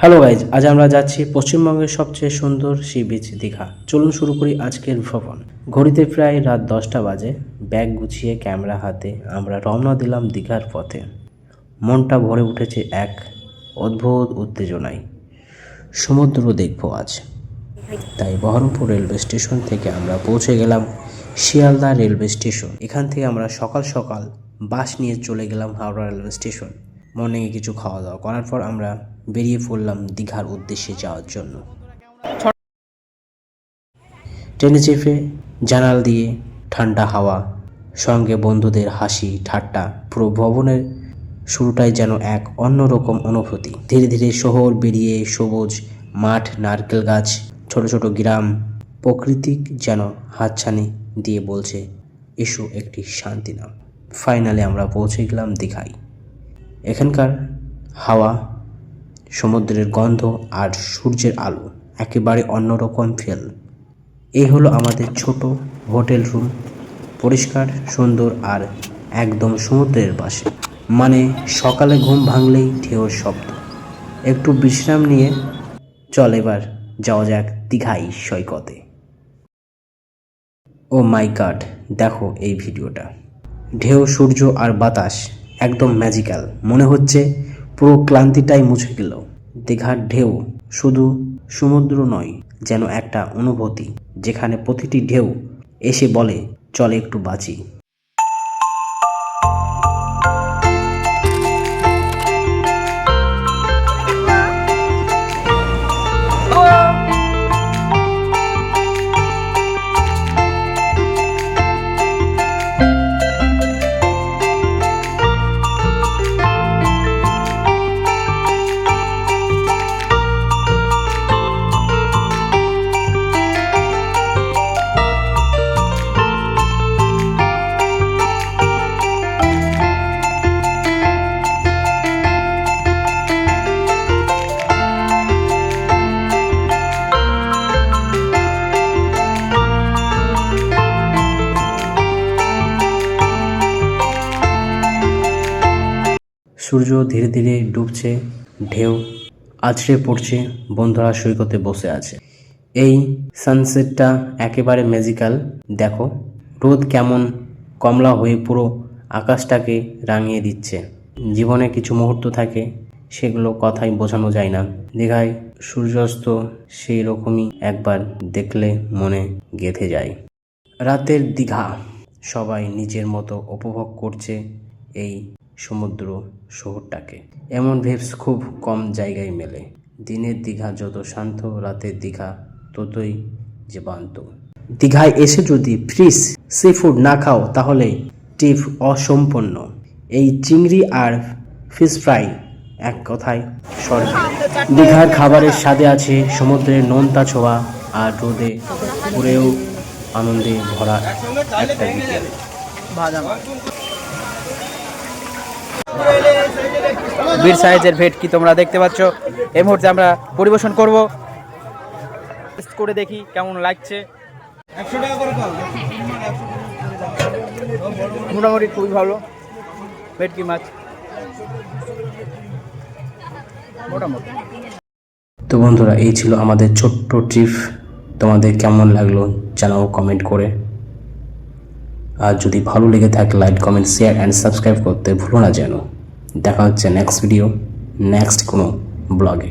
Hello guys আজ আমরা যাচ্ছি পশ্চিমবঙ্গের সবচেয়ে সুন্দর সি বিচ দীঘা। চলুন শুরু করি আজকের ভ্রমণ। ঘড়িতে প্রায় রাত দশটা বাজে, ব্যাগ গুছিয়ে ক্যামেরা হাতে আমরা রওনা দিলাম দীঘার পথে। মনটা ভরে উঠেছে এক অদ্ভুত উত্তেজনায়। সমুদ্র দেখব আজ। তাই বহরমপুর রেলওয়ে স্টেশন থেকে আমরা পৌঁছে গেলাম শিয়ালদা রেলওয়ে স্টেশন। এখান থেকে আমরা সকাল সকাল বাস নিয়ে চলে গেলাম হাওড়া রেলওয়ে স্টেশন। মর্নিংয়ে কিছু খাওয়া দাওয়া করার পর আমরা বেরিয়ে পড়লাম দীঘার উদ্দেশ্যে যাওয়ার জন্য। ট্রেনে চেপে জানাল দিয়ে ঠান্ডা হাওয়া, সঙ্গে বন্ধুদের হাসি, ঠাট্টা, পুরো ভবনের শুরুটাই যেন এক অন্যরকম অনুভূতি। ধীরে ধীরে শহর বেরিয়ে সবুজ মাঠ, নারকেল গাছ, ছোট ছোট গ্রাম, প্রকৃতিক যেন হাতছানি দিয়ে বলছে, এসো একটি শান্তি নাম ফাইনালে আমরা পৌঁছে গেলাম দীঘায়। এখানকার হাওয়া সমুদ্রের গন্ধ আর সূর্যের আলো একেবারে অন্যরকম ফেল। এই হলো আমাদের ছোট হোটেল রুম, পরিষ্কার, সুন্দর আর একদম সমুদ্রের পাশে। মানে সকালে ঘুম ভাঙলেই ঢেউর শব্দ। একটু বিশ্রাম নিয়ে চল এবার যাওয়া যাক দীঘাই সৈকতে। ও মাই গড, দেখো এই ভিডিওটা। ঢেউ, সূর্য আর বাতাস একদম ম্যাজিক্যাল মনে হচ্ছে পুরো ক্লান্তিটাই মুছে গেল দীঘার ঢেউ শুধু সমুদ্র নয়, যেন একটা অনুভূতি, যেখানে প্রতিটি ঢেউ এসে বলে, চলে একটু বাঁচি। সূর্য ধীরে ধীরে ডুবছে, ঢেউ আছড়ে পড়ছে, বন্ধুরা সৈকতে বসে আছে। এই সানসেটটা একেবারে ম্যাজিক্যাল দেখো, রোদ কেমন কমলা হয়ে পুরো আকাশটাকে রাঙিয়ে দিচ্ছে। জীবনে কিছু মুহূর্ত থাকে, সেগুলো কথাই বোঝানো যায় না। দীঘায় সূর্যাস্ত সেই রকমই একবার দেখলে মনে গেঁথে যায়। রাতের দীঘা সবাই নিজের মতো উপভোগ করছে এই সমুদ্র শহরটাকে। এমন ভেবস খুব কম জায়গায় মেলে। দিনের দীঘা যত শান্ত, রাতের দীঘা ততই জীবান্ত। দীঘায় এসে যদি ফ্রিজ সি ফুড না খাও, তাহলে টিপ অসম্পন্ন এই চিংড়ি আর ফিশ ফ্রাই এক কথায় স্বর্গ। দীঘার খাবারের স্বাদে আছে সমুদ্রের নোনতা ছোঁয়া আর রোদে পুরেও আনন্দে ভরা একটা বিকেল। বীর সাইজের ভেটকি তোমরা দেখতে পাচ্ছ? এই মুহূর্তে আমরা পরিবেশন করব। করে দেখি কেমন লাগছে। মোটামুটি খুবই ভালো। ভেটকি মাছ? মোটামুটি। তো বন্ধুরা, এই ছিল আমাদের ছোট্ট ট্রিপ। তোমাদের কেমন লাগল জানাও কমেন্ট করে। আর যদি ভালো লেগে থাকে like comment share and subscribe করতে ভুলো না যেন। দেখা হচ্ছে নেক্সট ভিডিও নেক্সট কোনো ব্লগে